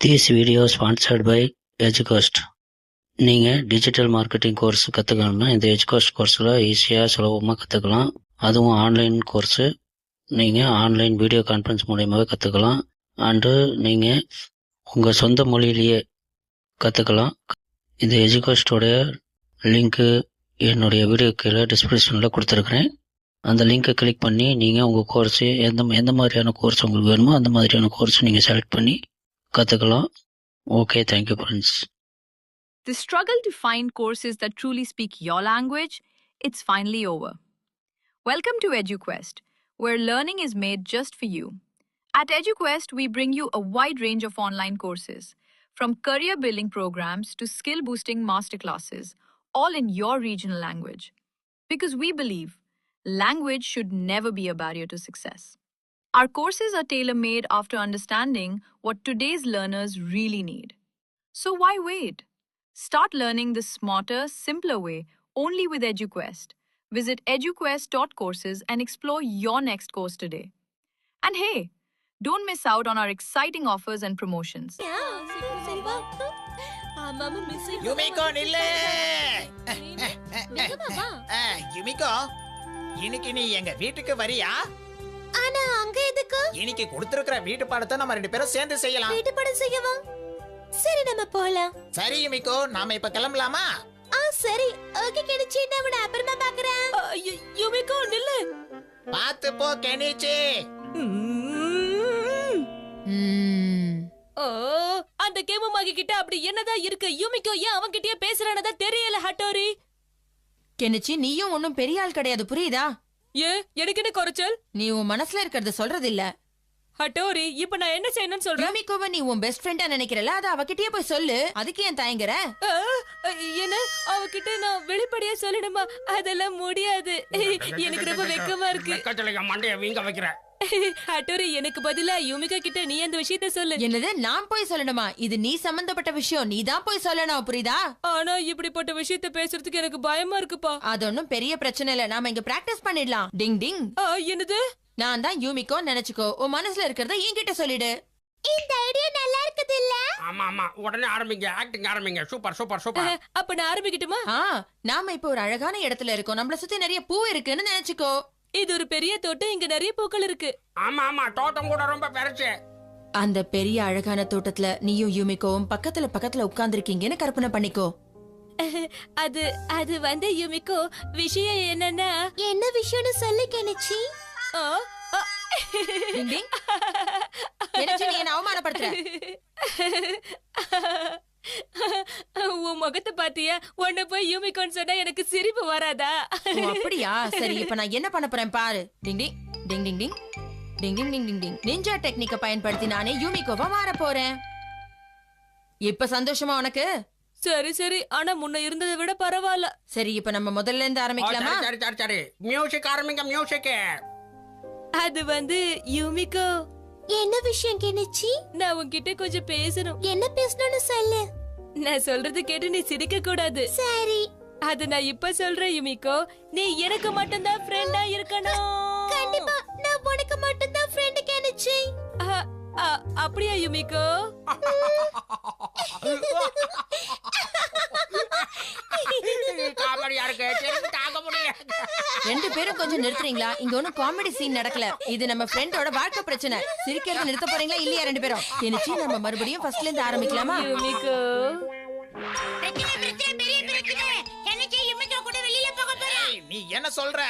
This video sponsored by Educost நீங்கள் digital marketing course கற்றுக்கணும்னா இந்த எஜுகோஸ்ட் கோர்ஸில் ஈஸியாக சுலபமாக கற்றுக்கலாம் அதுவும் ஆன்லைன் கோர்ஸு நீங்கள் ஆன்லைன் வீடியோ கான்ஃபரன்ஸ் மூலியமாகவே கற்றுக்கலாம் அண்டு நீங்கள் உங்கள் சொந்த மொழியிலேயே கற்றுக்கலாம் இந்த எஜுகோஸ்டோடைய லிங்க்கு என்னுடைய வீடியோ கீழே டிஸ்கிரிப்ஷனில் கொடுத்துருக்குறேன். அந்த லிங்கை கிளிக் பண்ணி நீங்கள் உங்கள் கோர்ஸு எந்த எந்த மாதிரியான கோர்ஸ் உங்களுக்கு வேணுமோ அந்த மாதிரியான கோர்ஸ் நீங்கள் செலக்ட் பண்ணி கற்றுக்கலாம் okay thank you friends The struggle to find courses that truly speak your language, it's finally over. Welcome to EduQuest, where learning is made just for you. At EduQuest, we bring you a wide range of online courses, from career building programs to skill boosting masterclasses, all in your regional language. Because we believe language should never be a barrier to success. Our courses are tailor made after understanding what today's learners really need. So why wait? Start learning the smarter, simpler way only with EduQuest. Visit eduquest.courses and explore your next course today. And hey, don't miss out on our exciting offers and promotions. சரி வா ஆமாமா miss Yumiko நில்லு நிஜமாவா அஹ், Yumiko இன்னைக்கு நீ எங்க வீட்டுக்கு வரியா ஆனா அங்க எதுக்கு? இன்னைக்கு கொடுத்திருக்கிற வீட்டு பாடத்தை நம்ம ரெண்டு பேரும் சேர்ந்து செய்யலாம். வீட்டு படம் செய்யவா சரி நம்ம போலாம். சரி யுமிகோ நாம இப்ப கிளம்பலாமா? ஆ சரி. ஓகே கிடைச்சி நான் உன்னை அப்புறமா பாக்குறேன் யுமிகோ நில்லு. பாத்து போ கெனிச்சி. ஓ அந்த கேமமாகி கிட்ட அப்படி என்னதான் இருக்கு? யூமிக்கோ ஏன் அவன்கிட்டயே பேசுறானதா தெரியல ஹட்டோரி. கெனிச்சி நீயும் ஒன்னும் பெரிய ஆள் கிடையாது. புரியுதா? ஏ எனக்கு என்ன குறைச்சல்? நீ உன் மனசுல இருக்கிறத சொல்றது இல்ல ஹட்டோரி இப்ப நான் என்ன செய்யணும்னு சொல்றேன் யூமிகோவ நீ உன் பெஸ்ட் ஃப்ரெண்டா நினைக்கிறல அத அவகிட்டயே போய் சொல்லு. அதுக்கு ஏன் தயங்குற? என்ன? அவகிட்ட நான் வெளிப்படையா சொல்லணுமா? அதெல்லாம் முடியாது. எனக்கு ரொம்ப வெக்கமா இருக்கு. என் மண்டைய வீங்க வைக்கிற. ஹட்டோரி எனக்கு பதிலா யூமிகா கிட்ட நீ அந்த விஷயத்த சொல்லு. என்னது? நான் போய் சொல்லணுமா? இது நீ சம்பந்தப்பட்ட விஷயம். நீ தான் போய் சொல்லணும் புரியுதா? ஆனா இப்படிப்பட்ட விஷயத்த பேசுறதுக்கு எனக்கு பயமா இருக்குப்பா. அது ஒன்னும் பெரிய பிரச்சனை இல்ல. நாம இங்க பிராக்டிஸ் பண்ணிடலாம். டிங் டிங். ஆ, என்னது? நான் தான் யூமிக்கோ நினைச்சுக்கோ. உன் மனசுல இருக்கிறத என்கிட்ட சொல்லிடு. இந்த ஐடியா நல்லா இருக்குது இல்ல? ஆமா ஆமா. உடனே ஆரம்பிங்க. ஆக்டிங் ஆரம்பிங்க. சூப்பர் சூப்பர் சூப்பர் அப்ப நான் ஆரம்பிக்கட்டுமா? ஆ நாம இப்ப ஒரு அழகான இடத்துல இருக்கோம். நம்மள சுத்தி நிறைய பூ இருக்குன்னு நினைச்சுக்கோ. இது ஒரு பெரிய தோட்டம் இங்க நிறைய பூக்கள் இருக்கு. ஆமா ஆமா தோட்டம் கூட ரொம்ப பெருசு. அந்த பெரிய அழகான தோட்டத்துல நீயும் யூமிக்கோவும் பக்கத்துல பக்கத்துல உட்கார்ந்திருக்கீங்கன்னு கற்பனை பண்ணிக்கோ. அது அது வந்து யுமிக்கோ விஷயம் என்னன்னா என்ன விஷயம்னு சொல்லு கெனிச்சி நீ என்ன அவமானப்படுத்துற உன் முகத்தை பாத்தியா? உன்னை போய் யூமிக்கோன்னு சொன்னா எனக்கு சிரிப்பு வராதா? ஓ, அப்படியா? சரி இப்ப நான் என்ன பண்ண போறேன் பாரு. டிங் டிங் டிங் டிங் டிங். டிங் டிங் டிங் டிங் டிங். நிஞ்சா டெக்னிக்க பயன்படுத்தி நானே யூமிக்கோவா மாற போறேன். இப்ப சந்தோஷமா உனக்கு? சரி சரி. ஆனா முன்ன இருந்ததை விட பரவாயில்ல. சரி இப்ப நம்ம முதல்ல இருந்து ஆரம்பிக்கலாமா சரி சரி சரி சரி. மியூசிக் ஆரம்பிங்க மியூசிக் அது வந்து யூமிக்கோ என்ன விஷயம் கெனிச்சி? நான் உன்கிட்ட கொஞ்சம் பேசணும். என்ன பேசணும்னு சொல்லு. நான் சொல்றது கேட்டு நீ சிரிக்க கூடாது. சரி. அது நான் இப்ப சொல்றேன் யுமிக்கோ நீ எனக்கு மட்டும்தான் ஃப்ரெண்டா இருக்கணும். கண்டிப்பா நான் உனக்கு மட்டும் தான் ஃப்ரெண்ட் கெனிச்சி அப்படியா யுமிக்கோ காமெடியா இருக்கு சரி தாங்க முடியாது ரெண்டு பேரும் கொஞ்சம் நிறுத்துறீங்களா? இங்க ஒண்ணும் காமெடி சீன் நடக்கல. இது நம்ம ஃப்ரெண்டோட வாழ்க்கை பிரச்சனை. சிரிக்கிறது நிறுத்த போறீங்களா இல்லையா ரெண்டு பேரும்? கெனிச்சி நம்ம மறுபடியும் ஃபர்ஸ்ட்ல இருந்து ஆரம்பிக்கலாமா? நீ என்ன சொல்ற?